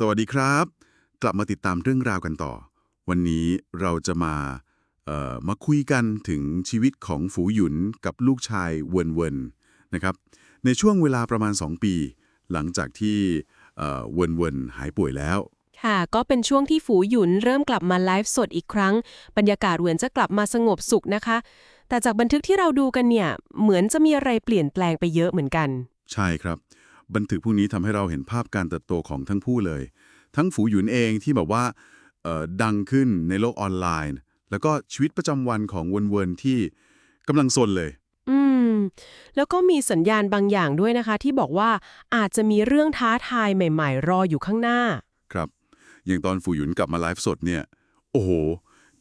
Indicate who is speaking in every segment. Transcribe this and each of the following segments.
Speaker 1: สวัสดีครับ กลับมาติดตามเรื่องราวกันต่อ วันนี้เราจะมาเอ่อมาคุยกันถึงชีวิตของฝูหยุนกับลูกชายเวินเวินนะครับ ในช่วงเวลาประมาณ 2 ปี หลังจากที่เอ่อเวินเวินหายป่วยแล้ว
Speaker 2: ค่ะ ก็เป็นช่วงที่ฝูหยุนเริ่มกลับมาไลฟ์สดอีกครั้ง บรรยากาศเหมือนจะกลับมาสงบสุขนะคะ แต่จากบันทึกที่เราดูกันเนี่ย เหมือนจะมีอะไรเปลี่ยนแปลงไปเยอะเหมือนกัน
Speaker 1: ใช่ครับ บันทึกพวกนี้ทำให้เราเห็นภาพการเติบโตของทั้งคู่เลย ทั้งฝูหยุนเองที่แบบว่าเอ่อดังขึ้นในโลกออนไลน์ แล้วก็ชีวิตประจำวันของเวินเวินที่กำลังซนเลย
Speaker 2: อืม แล้วก็มีสัญญาณบางอย่างด้วยนะคะ ที่บอกว่าอาจจะมีเรื่องท้าทายใหม่ ๆ รออยู่ข้างหน้า
Speaker 1: ครับ อย่างตอนฝูหยุนกลับมาไลฟ์สดเนี่ย โอ้โห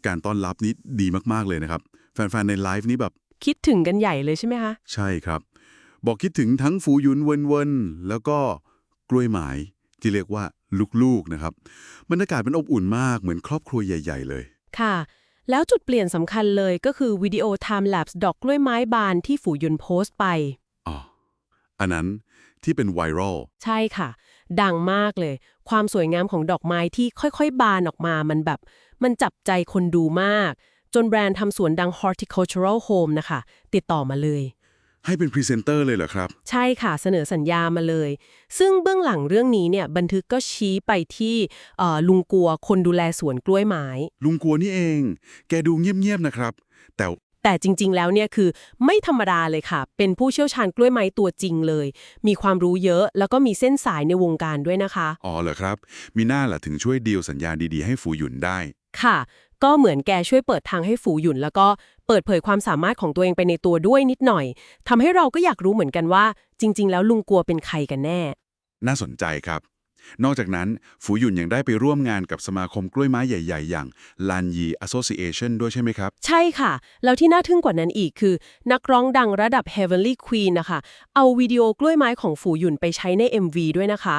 Speaker 1: การต้อนรับนี้ดีมากๆเลยนะครับ แฟนๆในไลฟ์นี้แบบ
Speaker 2: คิดถึงกันใหญ่เลยใช่ไหมคะ
Speaker 1: ใช่ครับ บอกคิดถึงทั้งฝูหยุนเวินเวินแล้วก็กล้วยหมายที่เรียกว่าลูกๆนะครับบรรยากาศเป็นอบอุ่นมากเหมือนครอบครัวใหญ่ ๆ เลย
Speaker 2: ค่ะ แล้วจุดเปลี่ยนสำคัญเลยก็คือวิดีโอ Time Lapse ดอกกล้วยไม้บานที่ฝูหยุนโพสต์ไป
Speaker 1: อ๋ออันนั้นที่เป็นไวรัล
Speaker 2: ใช่ค่ะ ดังมากเลย ความสวยงามของดอกไม้ที่ค่อยๆ บานออกมามันแบบ มันจับใจคนดูมาก จนแบรนด์ทำสวนดัง Horticultural Home นะคะ ติดต่อมาเลย
Speaker 1: ให้เป็นพรีเซนเตอร์เลยเหรอครับ
Speaker 2: ใช่ค่ะเสนอสัญญามาเลย ซึ่งเบื้องหลังเรื่องนี้เนี่ยบันทึกก็ชี้ไปที่เอ่อลุงกัวคนดูแลสวนกล้วยไม้
Speaker 1: ลุงกัวนี่เอง แกดูเงียบๆนะครับ แต่
Speaker 2: แต่จริง ๆ แล้วเนี่ยคือไม่ธรรมดาเลยค่ะ เป็นผู้เชี่ยวชาญกล้วยไม้ตัวจริงเลย มีความรู้เยอะแล้วก็มีเส้นสายในวงการด้วยนะคะ
Speaker 1: อ๋อเหรอครับ มีหน้าล่ะถึงช่วยดีลสัญญาดีๆ ให้ฝูหยุนได้
Speaker 2: ค่ะ ก็เหมือนแกช่วยเปิดทางให้ฝูหยุนแล้วก็เปิดเผยความสามารถของตัวเองไปในตัวด้วยนิดหน่อยทำให้เราก็อยากรู้เหมือนกันว่า จริง ๆ แล้วลุงกัวเป็นใครกันแน่
Speaker 1: น่าสนใจครับ นอกจากนั้นฝูหยุนยังได้ไปร่วมงานกับสมาคมกล้วยไม้ใหญ่ ๆ อย่าง Lan Yi Association ด้วยใช่ไหมครับ
Speaker 2: ใช่ค่ะ แล้วที่น่าทึ่งกว่านั้นอีกคือ นักร้องดังระดับ Heavenly Queen นะคะเอาวิดีโอกล้วยไม้ของฝูหยุนไปใช้ใน MV ด้วยนะคะ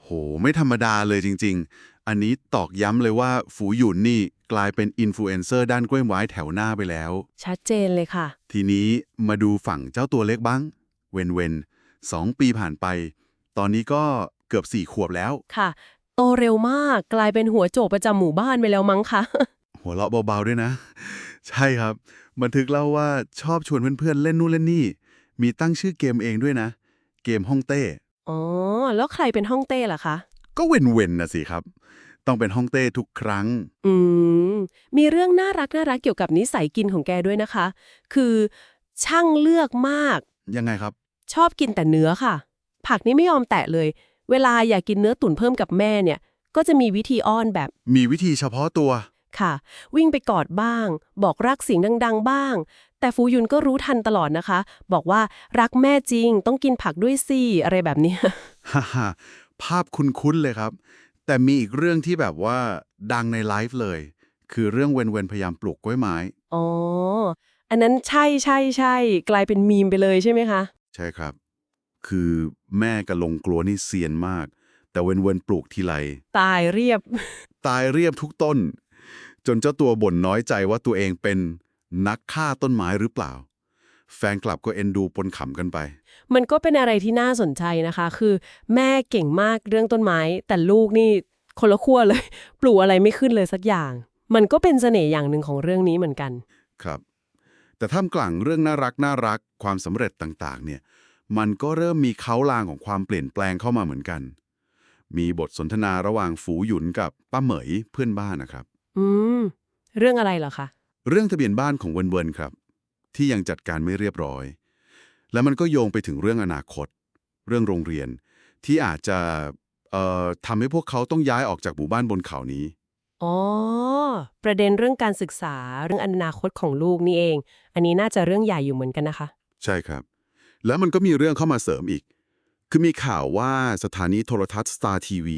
Speaker 1: โห ไม่ธรรมดาเลยจริง ๆ อันนี้ตอกย้ำเลยว่าฝูหยุนนี่กลายเป็นอินฟลูเอนเซอร์ด้านกล้วยไม้แถวหน้าไปแล้ว
Speaker 2: ชัดเจนเลยค่ะ
Speaker 1: ทีนี้มาดูฝั่งเจ้าตัวเล็กบ้าง เวนเวนสองปีผ่านไป ตอนนี้ก็เกือบสี่ขวบแล้ว
Speaker 2: ค่ะ โตเร็วมากกลายเป็นหัวโจกประจำหมู่บ้านไปแล้วมั้งคะ
Speaker 1: หัวเราะเบาๆด้วยนะ ใช่ครับ บันทึกเล่าว่าชอบชวนเพื่อนๆเล่นนู่นเล่นนี่ มีตั้งชื่อเกมเองด้วยนะ เกมฮ่องเต้
Speaker 2: อ๋อ แล้วใครเป็นห้องเต้ล่ะคะ
Speaker 1: ก็เวนเวนนะสิครับ ต้องเป็นฮ่องเต้ทุกครั้ง
Speaker 2: อืม มีเรื่องน่ารักน่ารักเกี่ยวกับนิสัยกินของแกด้วยนะคะ คือช่างเลือกมาก
Speaker 1: ยังไงครับ
Speaker 2: ชอบกินแต่เนื้อค่ะ ผักนี่ไม่ยอมแตะเลย เวลาอยากกินเนื้อตุ๋นเพิ่มกับแม่เนี่ย ก็จะมีวิธีอ้อนแบบ
Speaker 1: มีวิธีเฉพาะตัว
Speaker 2: ค่ะ วิ่งไปกอดบ้าง บอกรักเสียงดัง ๆ บ้าง แต่ฟูยุนก็รู้ทันตลอดนะคะ บอกว่ารักแม่จริงต้องกินผักด้วยสิอะไรแบบเนี้ย
Speaker 1: ฮ่าฮ่า ภาพคุ้นๆเลยครับ แต่มีอีกเรื่องที่แบบว่าดังในไลฟ์เลย คือเรื่องเวนเวนพยายามปลูกกล้วยไม้
Speaker 2: อ๋อ อันนั้นใช่ใช่ใช่กลายเป็นมีมไปเลยใช่ไหมคะ
Speaker 1: ใช่ครับ คือแม่กับลงกลัวนี่เซียนมาก แต่เวนเวนปลูกทีไร
Speaker 2: ตายเรียบ
Speaker 1: ตายเรียบทุกต้น จนเจ้าตัวบ่นน้อยใจว่าตัวเองเป็นนักฆ่าต้นไม้หรือเปล่า แฟนคลับก็เอ็นดูปนขำกันไป
Speaker 2: มันก็เป็นอะไรที่น่าสนใจนะคะ คือแม่เก่งมากเรื่องต้นไม้ แต่ลูกนี่คนละขั้วเลย ปลูกอะไรไม่ขึ้นเลยสักอย่าง มันก็เป็นเสน่ห์อย่างหนึ่งของเรื่องนี้เหมือนกัน
Speaker 1: ครับ แต่ท่ามกลางเรื่องน่ารักน่ารักความสำเร็จต่างๆ เนี่ย มันก็เริ่มมีเขาลางของความเปลี่ยนแปลงเข้ามาเหมือนกัน มีบทสนทนาระหว่างฝูหยุนกับป้าเหมยเพื่อนบ้านนะครับ
Speaker 2: อืม เรื่องอะไรเหรอคะ
Speaker 1: เรื่องทะเบียนบ้านของเวินเวินครับ ที่ยังจัดการไม่เรียบร้อย แล้วมันก็โยงไปถึงเรื่องอนาคต เรื่องโรงเรียนที่อาจจะเอ่อทำให้พวกเขาต้องย้ายออกจากหมู่บ้านบนเขานี้
Speaker 2: อ๋อ ประเด็นเรื่องการศึกษาเรื่องอนาคตของลูกนี่เอง อันนี้น่าจะเรื่องใหญ่อยู่เหมือนกันนะคะ
Speaker 1: ใช่ครับ แล้วมันก็มีเรื่องเข้ามาเสริมอีก คือมีข่าวว่าสถานีโทรทัศน์ Star TV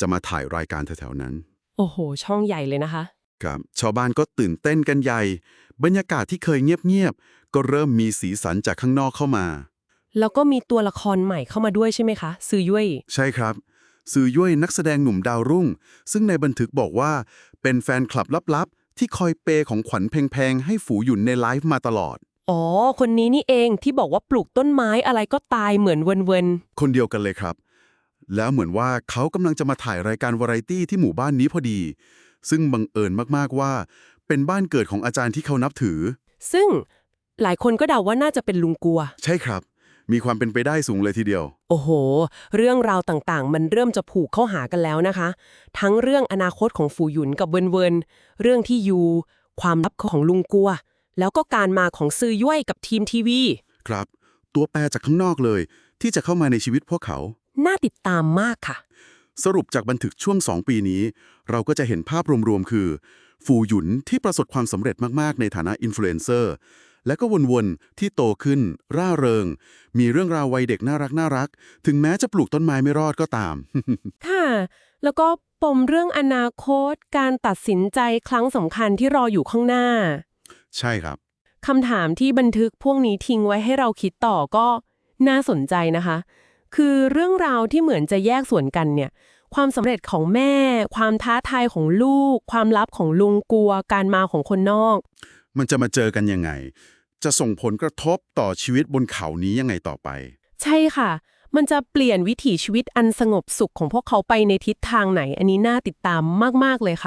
Speaker 1: จะมาถ่ายรายการแถวๆนั้น
Speaker 2: โอ้โห ช่องใหญ่เลยนะคะ
Speaker 1: ครับชาวบ้านก็ตื่นเต้นกันใหญ่ บรรยากาศที่เคยเงียบๆ ก็เริ่มมีสีสันจากข้างนอกเข้ามา
Speaker 2: แล้วก็มีตัวละครใหม่เข้ามาด้วยใช่ไหมคะ ซือยุ้ย
Speaker 1: ใช่ครับสื่อย่วยนักแสดงหนุ่มดาวรุ่ง ซึ่งในบันทึกบอกว่า เป็นแฟนคลับลับๆ ที่คอยเปย์ของขวัญแพงๆ ให้ฝูหยุนในไลฟ์มาตลอด
Speaker 2: อ๋อ คนนี้นี่เองที่บอกว่าปลูกต้นไม้อะไรก็ตายเหมือนเวินเวิน
Speaker 1: คนเดียวกันเลยครับ แล้วเหมือนว่าเขากำลังจะมาถ่ายรายการวาไรตี้ที่หมู่บ้านนี้พอดี ซึ่งบังเอิญมากๆว่า เป็นบ้านเกิดของอาจารย์ที่เขานับถือ
Speaker 2: ซึ่งหลายคนก็เดาว่าน่าจะเป็นลุงกัว
Speaker 1: ใช่ครับ มีความเป็นไปได้สูงเลยทีเดียว
Speaker 2: โอ้โห เรื่องราวต่างๆ มันเริ่มจะผูกเข้าหากันแล้วนะคะ ทั้งเรื่องอนาคตของฟูหยุนกับเวินเวินเรื่องที่ยูความลับของลุงกัว แล้วก็การมาของซือย่วยกับทีมทีวี
Speaker 1: ครับ ตัวแปรจากข้างนอกเลย ที่จะเข้ามาในชีวิตพวกเขา
Speaker 2: น่าติดตามมากค่ะ
Speaker 1: สรุปจากบันทึกช่วง 2 ปีนี้ เราก็จะเห็นภาพรวมๆ คือ ฟูหยุนที่ประสบความสำเร็จมากๆ ในฐานะอินฟลูเอนเซอร์ และก็วนๆ ที่โตขึ้น ร่าเริง มีเรื่องราววัยเด็กน่ารักน่ารัก ถึงแม้จะปลูกต้นไม้ไม่รอดก็ตาม
Speaker 2: ค่ะ แล้วก็ปมเรื่องอนาคต การตัดสินใจครั้งสำคัญที่รออยู่ข้างหน้า
Speaker 1: ใช่ครับ
Speaker 2: คำถามที่บันทึกพวกนี้ทิ้งไว้ให้เราคิดต่อก็น่าสนใจนะคะ คือเรื่องราวที่เหมือนจะแยกส่วนกันเนี่ย ความสำเร็จของแม่ ความท้าทายของลูก ความลับของลุงกลัว การมาของคนนอก
Speaker 1: มันจะมาเจอกันยังไง จะส่งผลกระทบต่อชีวิตบนเขานี้ยังไงต่อไป
Speaker 2: ใช่ค่ะ มันจะเปลี่ยนวิถีชีวิตอันสงบสุขของพวกเขาไปในทิศทางไหน อันนี้น่าติดตามมาก ๆ เลยค่ะ